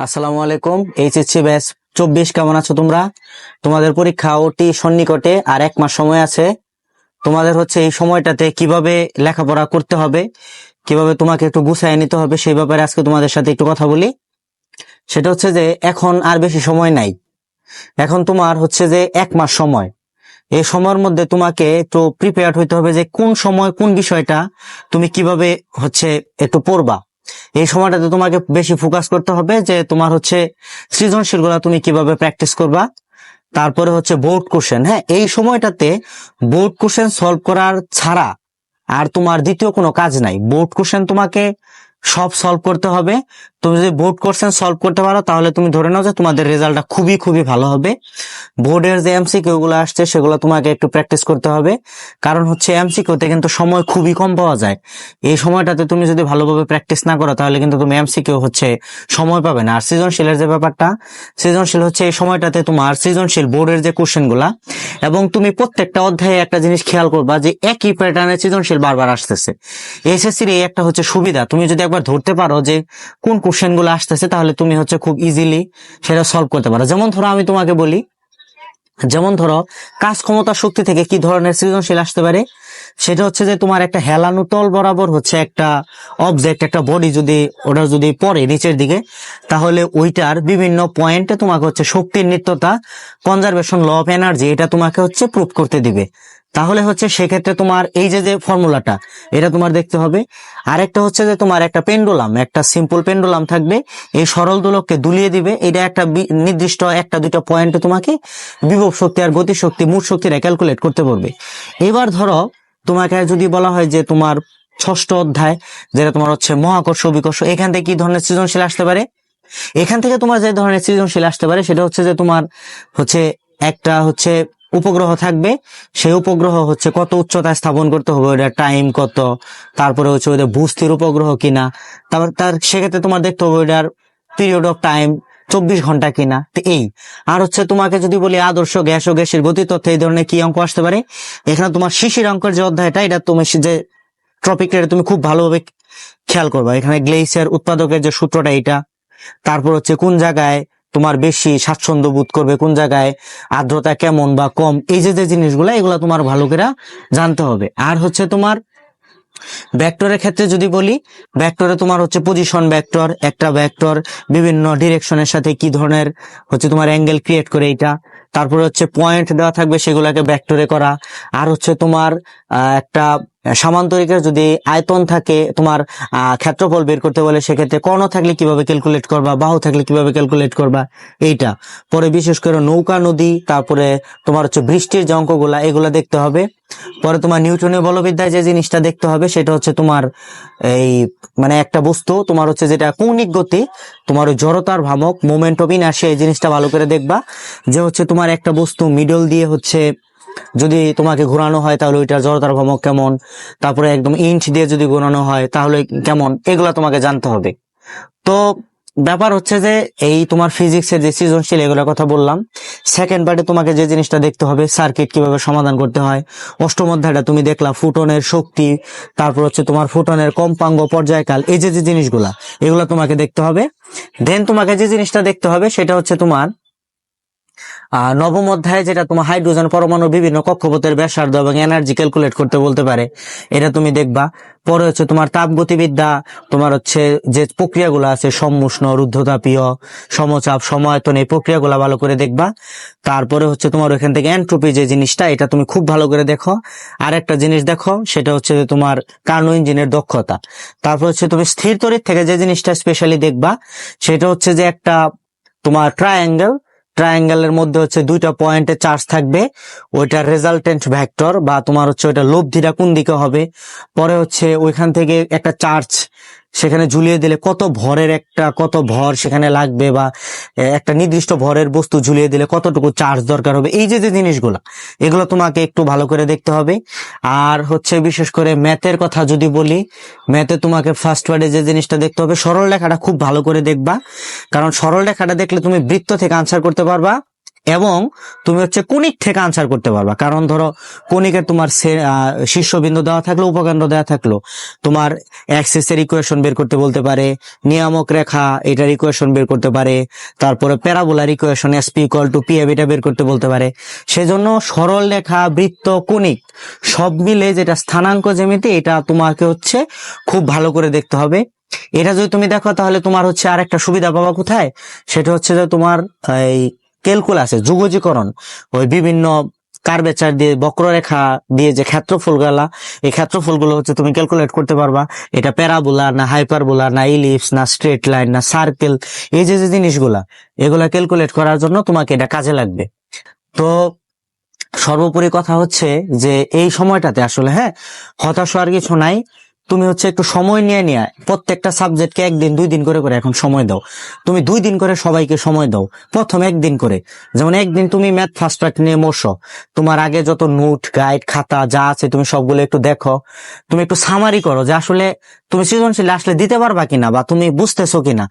আসসালামু আলাইকুম HSC batch চব্বিশ, কেমন আছো তোমরা? তোমাদের পরীক্ষা অতি সন্নিকটে আর এক মাস সময় আছে। তোমাদের হচ্ছে এই সময়টাতে কীভাবে লেখাপড়া করতে হবে, কীভাবে তোমাকে একটু গুছাই নিতে হবে, সেই ব্যাপারে আজকে তোমাদের সাথে একটু কথা বলি। সেটা হচ্ছে যে, এখন আর বেশি সময় নাই। এখন তোমার হচ্ছে যে এক মাস সময়। এই সময়ের মধ্যে তোমাকে একটু প্রিপেয়ার্ড হইতে হবে যে কোন সময় কোন বিষয়টা তুমি কীভাবে হচ্ছে একটু পড়বা। এই সময়টাতে তোমাকে বেশি ফোকাস করতে হবে যে তোমার হচ্ছে সৃজনশীলগুলা তুমি কীভাবে প্র্যাকটিস করবা। তারপরে হচ্ছে বোর্ড কোশ্চেন হ্যাঁ? এই সময়টাতে বোর্ড কোশ্চেন সলভ করার ছাড়া আর তোমার দ্বিতীয় কোনো কাজ নাই। বোর্ড কোশ্চেন তোমাকে সব সলভ করতে হবে। তুমি যদি বোর্ড কোশ্চেন সলভ করতে পারো, তাহলে তুমি ধরে নাও যে তোমাদের রেজাল্টটা খুবই খুবই ভালো হবে। বোর্ডের যে এমসিকিউ গুলো আসছে, সেগুলো তোমাকে একটু প্র্যাকটিস করতে হবে। কারণ হচ্ছে এমসিকিউতে কিন্তু সময় খুবই কম পাওয়া যায়। এই সময়টাতে তুমি যদি ভালোভাবে প্র্যাকটিস না করো, তাহলে কিন্তু তুমি এমসিকিউ হচ্ছে সময় পাবে না। আর সৃজনশীলের যে ব্যাপারটা, সৃজনশীল হচ্ছে এই সময়টাতে তোমার সৃজনশীল বোর্ডের যে কোশ্চেনগুলা, এবং তুমি প্রত্যেকটা অধ্যায়ে একটা জিনিস খেয়াল করবা যে একই প্যাটার্নের সৃজনশীল বারবার আসতেছে। এসএসসির এই একটা হচ্ছে সুবিধা। তুমি যদি একবার ধরতে পারো যে কোন কোশ্চেনগুলো আসতেছে, তাহলে তুমি হচ্ছে খুব ইজিলি সেটা সলভ করতে পারো। যেমন ধরো আমি তোমাকে বলি, যেমন ধরো কাজ ক্ষমতা শক্তি থেকে কি ধরনের সৃজনশীল আসতে পারে? সেটা হচ্ছে যে তোমার একটা হেলানো তল বরাবর হচ্ছে একটা অবজেক্ট একটা বডি যদি ওটা যদি পড়ে নিচের দিকে, তাহলে ওইটার বিভিন্ন পয়েন্টে তোমাকে হচ্ছে শক্তির নিত্যতা কনজারভেশন ল অফ এনার্জি এটা তোমাকে হচ্ছে প্রুভ করতে দিবে। তাহলে হচ্ছে সেক্ষেত্রে তোমার এই যে যে ফর্মুলাটা এটা তোমার দেখতে হবে। আরেকটা হচ্ছে যে তোমার একটা পেন্ডুলাম একটা সিম্পল পেন্ডুলাম থাকবে, এই সরল দোলককে দুলিয়ে দিবে। এটা একটা নির্দিষ্ট একটা দুটো পয়েন্টে তোমাকে বিভব শক্তি আর গতি শক্তি মূল শক্তিটা ক্যালকুলেট করতে পারবে এবার ধরো তোমাকে যদি বলা হয় যে তোমার ষষ্ঠ অধ্যায়, যেটা তোমার হচ্ছে মহাকর্ষ বিকর্ষ, এখান থেকে কি ধরনের সৃজনশীল আসতে পারে? এখান থেকে তোমার যে ধরনের সৃজনশীল আসতে পারে, সেটা হচ্ছে যে তোমার হচ্ছে একটা হচ্ছে উপগ্রহ থাকবে। সেই উপগ্রহ হচ্ছে কত উচ্চতায় স্থাপন করতে হবে ওটার টাইম কত, তারপরে হচ্ছে ওদের বুস্তির উপগ্রহ কিনা, তারপর তার সেক্ষেত্রে তোমার দেখতে হবে ওটার পিরিয়ড অফ টাইম চব্বিশ ঘণ্টা কিনা? তো এই, আর হচ্ছে তোমাকে যদি বলি আদর্শ গ্যাস ও গ্যাসের গতি তথ্য, এই ধরনের কি অঙ্ক আসতে পারে? এখানে তোমার শিশির অঙ্কের যে অধ্যায়টা, এটা তুমি যে টপিকটা এটা তুমি খুব ভালোভাবে খেয়াল করবা। এখানে গ্লেসিয়ার উৎপাদকের যে সূত্রটা এটা, তারপর হচ্ছে কোন জায়গায় তোমার বেশি স্বাচ্ছন্দ্য বোধ করবে, কোন জায়গায় আর্দ্রতা কেমন বা কম, এই যে যে জিনিসগুলো, এগুলো তোমার ভালো করে জানতে হবে। আর হচ্ছে তোমার ভেক্টরের ক্ষেত্রে যদি বলি ভেক্টরে তোমার হচ্ছে পজিশন ভেক্টর একটা ভেক্টর বিভিন্ন ডিরেকশনের সাথে কি ধরনের হচ্ছে তোমার অ্যাঙ্গেল ক্রিয়েট করে এটা তারপরে হচ্ছে পয়েন্ট দেওয়া থাকবে, সেগুলোকে ভেক্টরে করা। আর হচ্ছে তোমার একটা সামান্তরিকের যদি আয়তন থাকে, তোমার ক্ষেত্রফল বের করতে বলে, সেক্ষেত্রে কর্ণ থাকলে কীভাবে ক্যালকুলেট করবা? বাহু থাকলে কীভাবে ক্যালকুলেট করবা? এইটা। পরে বিশেষ করে নৌকা, নদী, তারপরে তোমার হচ্ছে বৃষ্টির যে অঙ্কগুলা, এগুলা দেখতে হবে। পরে তোমার নিউটনের বলবিদ্যায় যে জিনিসটা দেখতে হবে, সেটা হচ্ছে তোমার এই মানে একটা বস্তু, তোমার হচ্ছে যেটা কৌণিক গতি, তোমার ওই জড়তার ভ্রামক মোমেন্ট অফ ইনার্সিয়া এই জিনিসটা ভালো করে দেখবা। যে হচ্ছে তোমার একটা বস্তু মিডল দিয়ে হচ্ছে যদি তোমাকে ঘোরানো হয়, তাহলে ওইটার জড়তার ভ্রামক কেমন? তারপরে একদম ইঞ্চ দিয়ে যদি ঘোরানো হয়, তাহলে কেমন? এগুলা তোমাকে জানতে হবে। তো ব্যাপার হচ্ছে যে, এই তোমার ফিজিক্সের যে সৃজনশীল এগুলোর কথা বললাম সেকেন্ড পার্টে তোমাকে যে জিনিসটা দেখতে হবে সার্কিট কীভাবে সমাধান করতে হয়। অষ্টম অধ্যায়টা তুমি দেখলা, ফুটনের শক্তি, তারপর হচ্ছে তোমার ফুটনের কম্পাঙ্গ পর্যায়কাল, এই যে যে জিনিসগুলা, এগুলো তোমাকে দেখতে হবে। দেন তোমাকে যে জিনিসটা দেখতে হবে, সেটা হচ্ছে তোমার নবম অধ্যায়ে যেটা তোমার হাইড্রোজেন পরমাণু বিভিন্ন কক্ষপথের ব্যাসার্ধ এবং এনার্জি ক্যালকুলেট করতে বলতে পারে, এটা তুমি দেখবা। পরে হচ্ছে তোমার তাপগতিবিদ্যা তোমার হচ্ছে যে প্রক্রিয়াগুলো আছে, সম্মুষ্ণ, রুদ্ধতাপীয়, সমচাপ সমায়তন এই প্রক্রিয়াগুলো ভালো করে দেখবা। তারপরে হচ্ছে তোমার ওখান থেকে এন্ট্রোপি যে জিনিসটা, এটা তুমি খুব ভালো করে দেখো। আর একটা জিনিস দেখো, সেটা হচ্ছে যে তোমার কার্নো ইঞ্জিনের দক্ষতা। তারপর হচ্ছে তুমি স্থির তড়িৎ থেকে যে জিনিসটা স্পেশালি দেখবা, সেটা হচ্ছে যে একটা তোমার ট্রায়াঙ্গেল ট্রায়াঙ্গেলের মধ্যে হচ্ছে দুইটা পয়েন্টে চার্জ থাকবে। ওইটা রেজাল্টেন্ট ভ্যাক্টর বা তোমার হচ্ছে ওইটা লব্ধিটা কোন দিকে হবে? পরে হচ্ছে ওইখান থেকে একটা চার্জ সেখানে ঝুলিয়ে দিলে কত ভরের একটা, কত ভর সেখানে লাগবে বা একটা নির্দিষ্ট ভরের বস্তু ঝুলিয়ে দিলে কতটুকু চার্জ দরকার হবে? এই যে যে জিনিসগুলো, এগুলো তোমাকে একটু ভালো করে দেখতে হবে। আর হচ্ছে বিশেষ করে ম্যাথের কথা যদি বলি, ম্যাথে তোমাকে ফার্স্ট ওয়ার্ডে যে জিনিসটা দেখতে হবে সরল লেখাটা খুব ভালো করে দেখবা। কারণ সরল লেখাটা দেখলে তুমি বৃত্ত থেকে আনসার করতে পারবা। এবং তুমি হচ্ছে কোনিক থেকে আনসার করতে পারবা। কারণ ধরো কোনিকের তোমার শীর্ষবিন্দু দেওয়া থাকল, উপকেন্দ্র দেওয়া থাকল। তোমার অ্যাক্সেসের ইকুয়েশন বের করতে বলতে পারে, নিয়ামক রেখা এটার ইকুয়েশন বের করতে পারে, তারপরে প্যারাবোলার equation SP equal to P এটা বের করতে বলতে পারে। সেজন্য সরল রেখা, বৃত্ত কোনিক সব মিলে যেটা স্থানাঙ্ক জ্যামিতি, এটা তোমাকে হচ্ছে খুব ভালো করে দেখতে হবে। এটা যদি তুমি দেখো, তাহলে তোমার হচ্ছে আর একটা সুবিধা পাবা কোথায়? সেটা হচ্ছে যে তোমার এই ক্যালকুলাসে, যুগজীকরণ, ওই বিভিন্ন কার্বেচার দিয়ে, বক্ররেখা দিয়ে যে ক্ষেত্রফলগুলা এই ক্ষেত্রফলগুলো হচ্ছে তুমি ক্যালকুলেট করতে পারবা। এটা প্যারাবোলা, না হাইপারবোলা, না ইলিপস, না স্ট্রেট লাইন, না সার্কেল, এই যে যে জিনিসগুলা, এগুলা ক্যালকুলেট করার জন্য তোমাকে এটা কাজে লাগবে। তো সর্বোপরি কথা হচ্ছে যে এই সময়টাতে আসলে হ্যাঁ হতাশ হওয়ার কিছু নাই। তুমি হচ্ছে একটু সময় নিয়ে নিয়ে প্রত্যেকটা সাবজেক্টকে একদিন, দুই দিন করে করে এখন সময় দাও। তুমি দুই দিন করে সবাইকে সময় দাও। প্রথম একদিন করে। যেমন একদিন তুমি ম্যাথ ফার্স্ট ট্র্যাক নিয়ে মশো তোমার আগে যত নোট গাইড খাতা যা আছে তুমি সবগুলো একটু দেখো। তুমি একটু সামারি করো যে আসলে তুমি সৃজনশীল আসলে দিতে পারবা কিনা বা তুমি বুঝতেছো কিনা?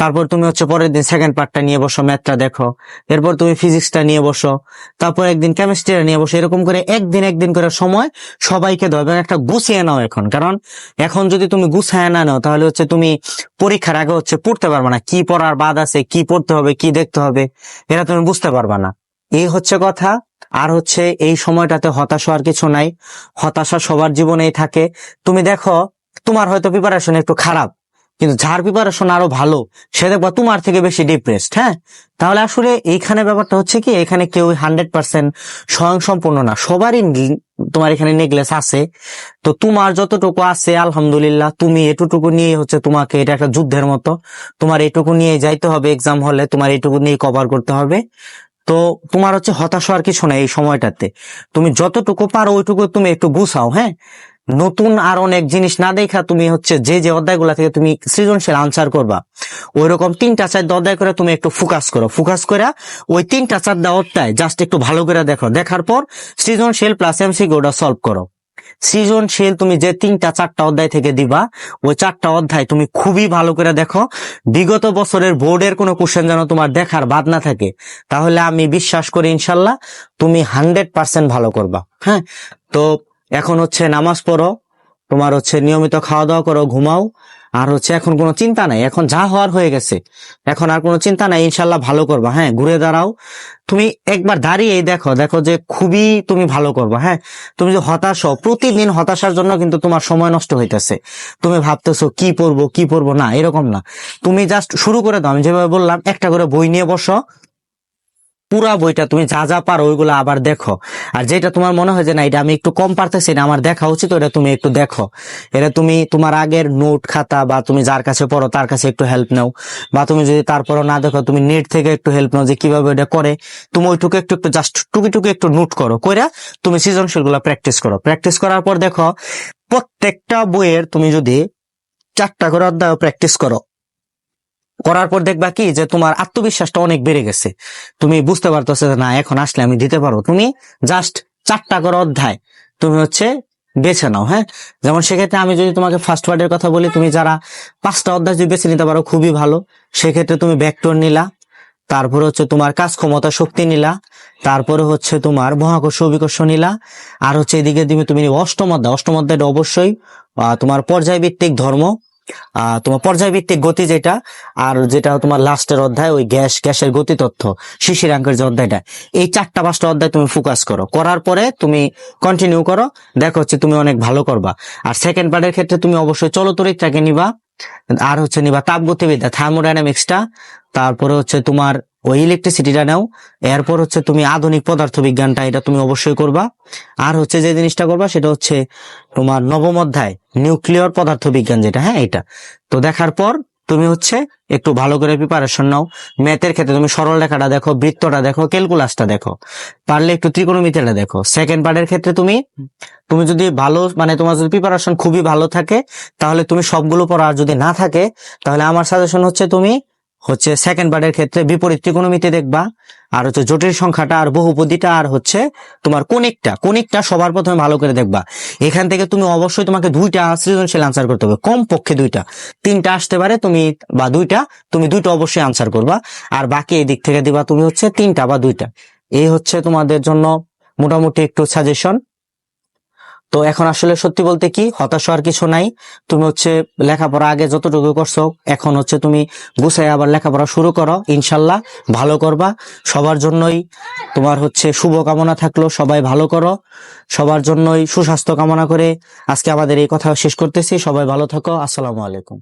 তারপর তুমি হচ্ছে পরের দিন সেকেন্ড পার্টটা নিয়ে বসো ম্যাথটা দেখো। এরপর তুমি ফিজিক্সটা নিয়ে বসো। তারপর একদিন কেমিস্ট্রিটা নিয়ে বসো। এরকম করে একদিন একদিন করে সময় সবাইকে দাও, এবং একটা গুছিয়ে নাও এখন। কারণ এখন যদি তুমি গুছায় না নাও, তাহলে হচ্ছে তুমি পরীক্ষার আগে হচ্ছে পড়তে পারবে না। কি পড়ার বাদ আছে, কি পড়তে হবে, কি দেখতে হবে, এটা তুমি বুঝতে পারবে না। এই হচ্ছে কথা। আর হচ্ছে এই সময়টাতে হতাশ হওয়ার কিছু নাই। হতাশা সবার জীবনেই থাকে। তুমি দেখো তোমার হয়তো প্রিপারেশন একটু খারাপ, কিন্তু যার প্রিপারেশন আরও ভালো, সে দেখবা তোমার থেকে বেশি ডিপ্রেসড হ্যাঁ? তাহলে আসলে এইখানে ব্যাপারটা হচ্ছে কি, এখানে কেউ হান্ড্রেড পার্সেন্ট স্বয়ং সম্পূর্ণ না সবারই তোমার এখানে নেকলেস আছে। তো তোমার যতটুকু আছে, আলহামদুলিল্লাহ, তুমি এটুকু নিয়ে হচ্ছে তোমাকে এটা একটা যুদ্ধের মতো। তোমার এটুকু নিয়ে যাইতে হবে এক্সাম হলে, তোমার এটুকু নিয়ে কভার করতে হবে। তো তোমার হচ্ছে হতাশ হওয়ার কিছু নাই এই সময়টাতে। তুমি যতটুকু পারো, ওইটুকু তুমি একটু গুছাও হ্যাঁ? নতুন আর অনেক জিনিস না দেখা তুমি হচ্ছে যে যে অধ্যায়গুলা থেকে তুমি সৃজনশীল আনসার করবা ওই রকম তিনটা চারটা অধ্যায় করে তুমি একটু ফোকাস করো। ফোকাস করে ওই তিনটা চারটা অধ্যায় জাস্ট একটু ভালো করে দেখো। দেখার পর সৃজনশীল প্লাস এমসিকিউ ওটা সলভ করো। সৃজনশীল তুমি যে তিনটা চারটা অধ্যায় থেকে দিবা, ওই চারটা অধ্যায় তুমি খুবই ভালো করে দেখো। বিগত বছরের বোর্ডের কোনো কোশ্চেন যেন তোমার দেখার বাদ না থাকে, তাহলে আমি বিশ্বাস করি ইনশাল্লাহ তুমি হান্ড্রেড পার্সেন্ট ভালো করবা। হ্যাঁ? তো এখন হচ্ছে নামাজ পড়ো, তোমার হচ্ছে নিয়মিত খাওয়া দাওয়া করো, ঘুমাও। আর হচ্ছে এখন কোনো চিন্তা নাই, এখন যা হওয়ার হয়ে গেছে, এখন আর কোনো চিন্তা নাই ইনশাল্লাহ ভালো করবা হ্যাঁ ঘুরে দাঁড়াও। তুমি একবার দাঁড়িয়েই দেখো দেখো যে খুবই তুমি ভালো করবা হ্যাঁ। তুমি যে হতাশ হও, প্রতিদিন হতাশার জন্য কিন্তু তোমার সময় নষ্ট হইতেছে। তুমি ভাবতেছো কি পড়ব কি পড়ব, না, এরকম না। তুমি জাস্ট শুরু করে দাও, আমি যেভাবে বললাম, একটা করে বই নিয়ে বসো পুরা বইটা তুমি যা যা পারো ওইগুলো আবার দেখো। আর যেটা তোমার মনে হয় যে না, এটা আমি একটু কম পারতেছি না, আমার দেখা উচিত ওটা তুমি একটু দেখো। এটা তুমি তোমার আগের নোট খাতা বা তুমি যার কাছে পড়ো তার কাছে একটু হেল্প নাও। বা তুমি যদি তারপরও না দেখো, তুমি নেট থেকে একটু হেল্প নাও যে কীভাবে এটা করে। তুমি ওইটুকু একটু একটু জাস্ট টুকি টুকি একটু নোট করো, কইরা তুমি সৃজনশীলগুলা প্র্যাকটিস করো। প্র্যাকটিস করার পর দেখো, প্রত্যেকটা বইয়ের তুমি যদি চারটা করে অধ্যায় প্র্যাকটিস করো। করার পর দেখবা কি যে তোমার আত্মবিশ্বাসটা অনেক বেড়ে গেছে। তুমি বুঝতে পারতেছো যে না, এখন আসলে আমি দিতে পারব। তুমি জাস্ট চারটা করে অধ্যায় তুমি হচ্ছে বেছে নাও হ্যাঁ? যেমন সেক্ষেত্রে আমি যদি তোমাকে ফার্স্ট ওয়ার্ডের কথা বলি, তুমি যারা পাঁচটা অধ্যায় যদি বেছে নিতে পারো, খুবই ভালো। সেক্ষেত্রে তুমি ভেক্টর নিলা, তারপরে হচ্ছে তোমার কাজ ক্ষমতা, শক্তি নিলা, তারপরে হচ্ছে তোমার মহাকর্ষ, অভিকর্ষ নিলা, আর হচ্ছে এদিকে তুমি তুমি অষ্টম অধ্যায়, অষ্টম অধ্যায়টা অবশ্যই তোমার পর্যায়ভিত্তিক ধর্ম তোমার পর্যায়ভিত্তিক গতি যেটা, আর যেটা তোমার লাস্টের অধ্যায়, ওই গ্যাস, গ্যাসের গতি তথ্য শিশিরাঙ্কের যে অধ্যায়টা, এই চারটা পাঁচটা অধ্যায় তুমি ফোকাস করো। করার পরে তুমি কন্টিনিউ করো, দেখো হচ্ছে তুমি অনেক ভালো করবা। আর সেকেন্ড পার্টের ক্ষেত্রে তুমি অবশ্যই চলতরিত্রাকে নিবা, আর হচ্ছে নিবা তাপগতিবিদ্যা থার্মোডাইনামিক্সটা তারপরে হচ্ছে তোমার ওই ইলেকট্রিসিটিটা নাও। এরপর হচ্ছে তুমি আধুনিক পদার্থ বিজ্ঞানটা এটা তুমি অবশ্যই করবা। আর হচ্ছে যে জিনিসটা করবা সেটা হচ্ছে তোমার নবম অধ্যায় নিউক্লিয়ার পদার্থ বিজ্ঞান যেটা হ্যাঁ এটা। তো দেখার পর তুমি হচ্ছে একটু ভালো করে প্রিপারেশন নাও। ম্যাথের ক্ষেত্রে তুমি সরল রেখাটা দেখো, বৃত্তটা দেখো ক্যালকুলাসটা দেখো। পারলে একটু ত্রিকোণমিতিটা দেখো। সেকেন্ড পার্টের ক্ষেত্রে তুমি তুমি যদি ভালো মানে তোমার যদি প্রিপারেশন খুবই ভালো থাকে, তাহলে তুমি সবগুলো পড়া আর যদি না থাকে, তাহলে আমার সাজেশন হচ্ছে তুমি হচ্ছে সেকেন্ড পার্টের ক্ষেত্রে বিপরীত ত্রিকোণমিতি দেখবা। আর হচ্ছে জটিল সংখ্যাটা আর বহুপদীটা আর হচ্ছে তোমার কোনিকটা কোনিকটা সবার প্রথমে ভালো করে দেখবা। এখান থেকে তুমি অবশ্যই তোমাকে দুইটা সৃজনশীল আনসার করতে হবে। কম পক্ষে দুইটা। তিনটা আসতে পারে তুমি বা দুইটা, তুমি দুইটা অবশ্যই আনসার করবা। আর বাকি এই দিক থেকে দিবা তুমি হচ্ছে তিনটা বা দুইটা। এই হচ্ছে তোমাদের জন্য মোটামুটি একটু সাজেশন তো এখন আসলে সত্যি বলতে কি, হতাশ হওয়ার কিছু নাই। তুমি হচ্ছে লেখাপড়া আগে যতটুকু করছ, এখন হচ্ছে তুমি গুছাই আবার লেখাপড়া শুরু করো, ইনশাল্লাহ ভালো করবা। সবার জন্যই তোমার হচ্ছে শুভ কামনা থাকল, সবাই ভালো করো। সবার জন্যই সুস্বাস্থ্য কামনা করে আজকে আমাদের এই কথা শেষ করতেছি, সবাই ভালো থাকো, আসসালামু আলাইকুম।